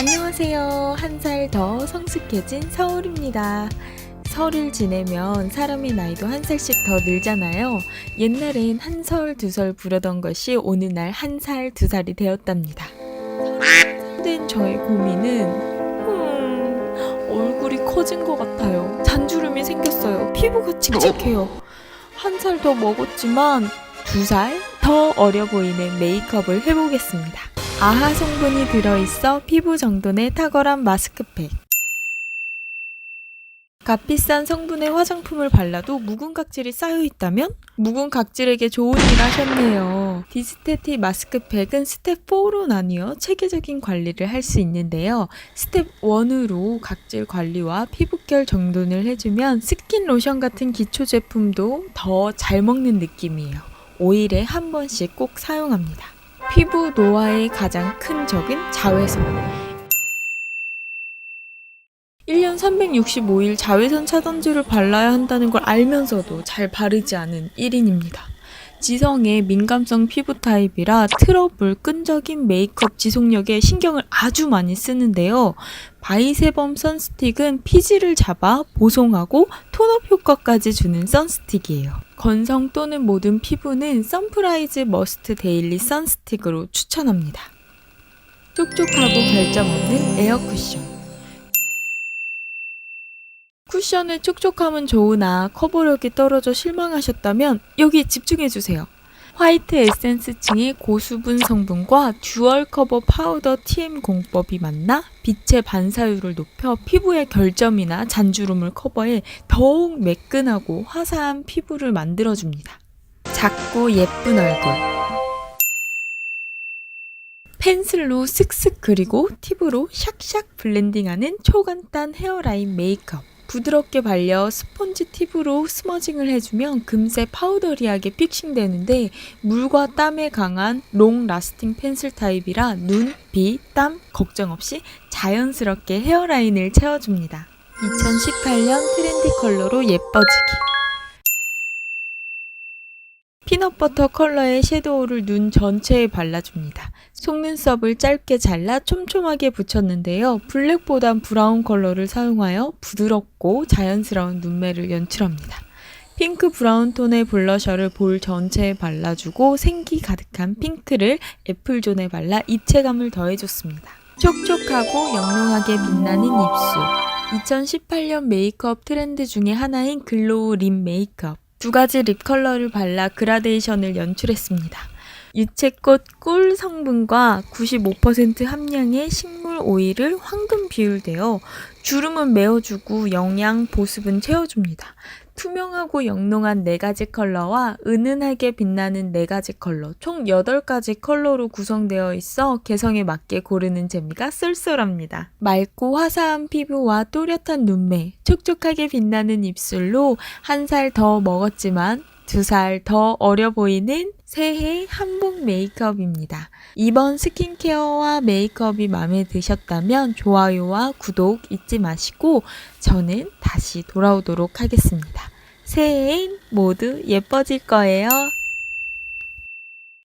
안녕하세요. 한 살 더 성숙해진 서울입니다. 설을 지내면 사람의 나이도 한 살씩 더 늘잖아요. 옛날엔 한 설, 두 설 부르던 것이 어느 날한 살, 두 살이 되었답니다. 된 저의 고민은 음, 얼굴이 커진 것 같아요. 잔주름이 생겼어요. 피부가 칙칙해요. 한 살 더 먹었지만 두 살 더 어려 보이는 메이크업을 해보겠습니다. 아하 성분이 들어있어 피부 정돈에 탁월한 마스크팩. 값비싼 성분의 화장품을 발라도 묵은 각질이 쌓여 있다면? 묵은 각질에게 좋은 일 하셨네요. 디스테티 마스크팩은 스텝 4로 나뉘어 체계적인 관리를 할 수 있는데요. 스텝 1으로 각질 관리와 피부결 정돈을 해주면 스킨 로션 같은 기초 제품도 더 잘 먹는 느낌이에요. 5일에 한 번씩 꼭 사용합니다. 피부 노화의 가장 큰 적은 자외선. 1년 365일 자외선 차단제를 발라야 한다는 걸 알면서도 잘 바르지 않은 1인입니다. 지성의 민감성 피부 타입이라 트러블, 끈적임, 메이크업 지속력에 신경을 아주 많이 쓰는데요. 바이세범 선스틱은 피지를 잡아 보송하고 톤업 효과까지 주는 선스틱이에요. 건성 또는 모든 피부는 선프라이즈 머스트 데일리 선스틱으로 추천합니다. 촉촉하고 결점 없는 에어 쿠션. 쿠션의 촉촉함은 좋으나 커버력이 떨어져 실망하셨다면 여기 집중해주세요. 화이트 에센스층의 고수분 성분과 듀얼 커버 파우더 TM 공법이 만나 빛의 반사율을 높여 피부의 결점이나 잔주름을 커버해 더욱 매끈하고 화사한 피부를 만들어줍니다. 작고 예쁜 얼굴. 펜슬로 슥슥 그리고 팁으로 샥샥 블렌딩하는 초간단 헤어라인 메이크업. 부드럽게 발려 스펀지 팁으로 스머징을 해주면 금세 파우더리하게 픽싱되는데 물과 땀에 강한 롱 라스팅 펜슬 타입이라 눈, 비, 땀 걱정 없이 자연스럽게 헤어라인을 채워줍니다. 2018년 트렌디 컬러로 예뻐지기. 피넛버터 컬러의 섀도우를 눈 전체에 발라줍니다. 속눈썹을 짧게 잘라 촘촘하게 붙였는데요. 블랙보단 브라운 컬러를 사용하여 부드럽고 자연스러운 눈매를 연출합니다. 핑크 브라운 톤의 블러셔를 볼 전체에 발라주고 생기 가득한 핑크를 애플존에 발라 입체감을 더해줬습니다. 촉촉하고 영롱하게 빛나는 입술. 2018년 메이크업 트렌드 중에 하나인 글로우 립 메이크업. 두 가지 립 컬러를 발라 그라데이션을 연출했습니다. 유채꽃 꿀 성분과 95% 함량의 식 물 오일을 황금 비율되어 주름은 메워주고 영양 보습은 채워줍니다. 투명하고 영롱한 네 가지 컬러와 은은하게 빛나는 네 가지 컬러, 총 8가지 컬러로 구성되어 있어 개성에 맞게 고르는 재미가 쏠쏠합니다. 맑고 화사한 피부와 또렷한 눈매, 촉촉하게 빛나는 입술로 한 살 더 먹었지만 두 살 더 어려 보이는 새해 한복 메이크업입니다. 이번 스킨케어와 메이크업이 마음에 드셨다면 좋아요와 구독 잊지 마시고 저는 다시 돌아오도록 하겠습니다. 새해엔 모두 예뻐질 거예요.